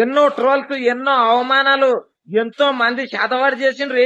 ఎన్నో ట్రోల్స్ ఎన్నో అవమానాలు ఎంతో మంది చేతవారు చేసిండ్రు.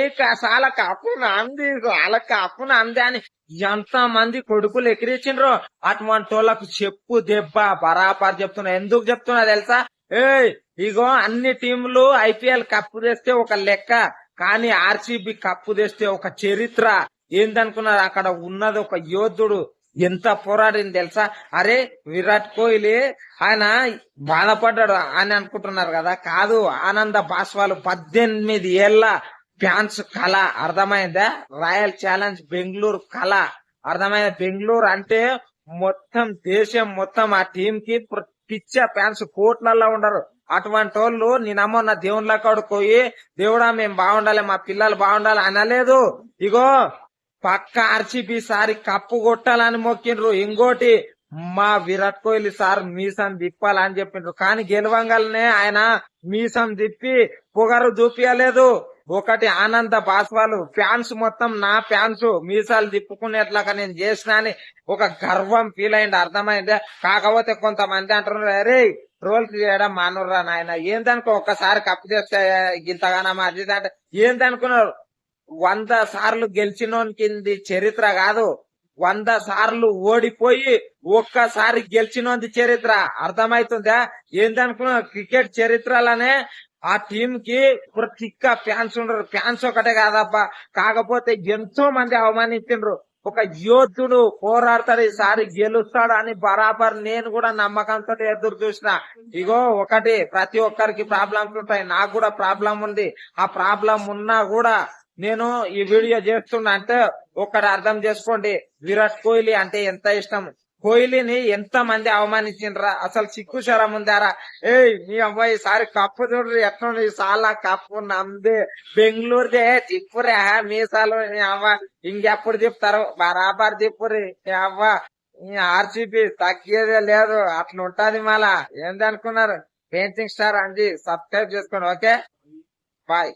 చాలా కప్పున అంది వాళ్ళ కప్పున అంది అని ఎంత మంది కొడుకులు ఎక్కిరించిండ్రు అటువంటి వాళ్ళకు చెప్పు దెబ్బ బరాబర్ చెప్తున్నా. ఎందుకు చెప్తున్నా తెలుసా? ఏ ఇగో అన్ని టీంలు ఐపీఎల్ కప్పు తెస్తే ఒక లెక్క కానీ ఆర్సీబీ కప్పు తెస్తే ఒక చరిత్ర. ఏందనుకున్నారు? అక్కడ ఉన్నది ఒక యోధుడు. ఎంత పోరాడింది తెలుసా? అరే విరాట్ కోహ్లీ ఆయన బాధపడ్డాడు అని అనుకుంటున్నారు కదా? కాదు ఆనంద బాస్వాలు పద్దెనిమిది ఏళ్ళ ఫ్యాన్స్ కళ. అర్థమైందా? రాయల్ ఛాలెంజ్ బెంగళూరు కళ. అర్థమైంది? బెంగళూరు అంటే మొత్తం దేశం మొత్తం ఆ టీం కి ప్ర- పిచ్చ ఫ్యాన్స్ కోట్లల్లో ఉండరు. అటువంటి వాళ్ళు నేనమ్మో నా దేవుళ్ళ కాడికి పోయి దేవుడా మేము బాగుండాలి మా పిల్లలు బాగుండాలి అనలేదు. ఇగో పక్క ఆర్సీబీ సారి కప్పు కొట్టాలని మొక్కిండ్రు. ఇంకోటి మా విరాట్ కోహ్లీ సార్ మీసం తిప్పాలని చెప్పిండ్రు. కానీ గెలవంగానే ఆయన మీసం తిప్పి పొగరు చూపించలేదు ఒకటి ఆనంద బాస్వాలు ఫ్యాన్స్ మొత్తం నా ఫ్యాన్స్ మీసాలు తిప్పుకునేట్లాగా నేను చేసిన అని ఒక గర్వం ఫీల్ అయింది. అర్థమైంది? కాకపోతే కొంతమంది అంటున్నారు అరే రోల్ చేయడం మానుర్రా నాయన. ఏందనుకో ఒక్కసారి కప్పు చేస్తే ఇంతగానో అది అంటే ఏందనుకున్నారు? వంద సార్లు గెలిచినోనికింది చరిత్ర కాదు. వంద సార్లు ఓడిపోయి ఒక్కసారి గెలిచినోంది చరిత్ర. అర్థమైతుందా? ఏందనుకున్నా క్రికెట్ చరిత్రలోనే ఆ టీం కి ప్రతిక్క ఫ్యాన్స్ ఉండరు. ఫ్యాన్స్ ఒకటే కాదబ్బా. కాకపోతే ఎంతో మంది అవమానించు ఒక యోధుడు పోరాడతాడు ఈసారి గెలుస్తాడు అని బరాబర్ నేను కూడా నమ్మకంతో ఎదురు చూసిన. ఇగో ఒకటి ప్రతి ఒక్కరికి ప్రాబ్లమ్స్ ఉంటాయి. నాకు కూడా ప్రాబ్లం ఉంది. ఆ ప్రాబ్లం ఉన్నా కూడా నేను ఈ వీడియో చేస్తున్నా అంటే ఒకటి అర్థం చేసుకోండి. విరాట్ కోహ్లీ అంటే ఎంత ఇష్టం? కోహ్లీని ఎంత మంది అవమానించిండ్రా? అసలు సిక్కు శరం ఉందారా? ఏయ్ మీ అమ్మాయి ఈసారి కప్పు చూడ్రి. ఎట్లుంది చాలా కప్పు నమ్దే బెంగళూరుదే తిప్పురా మీసాలు మీ అవ్వ. ఇంకెప్పుడు తిప్పుతారు? బరాబర్ తిప్పురి మీ అవ్వ. ఈ ఆర్సీబీ తగ్గేదే లేదు. అట్లా ఉంటది మళ్ళా. ఏందనుకున్నారు? పెయింటింగ్ స్టార్ అంది. సబ్స్క్రైబ్ చేసుకోండి. ఓకే? బాయ్.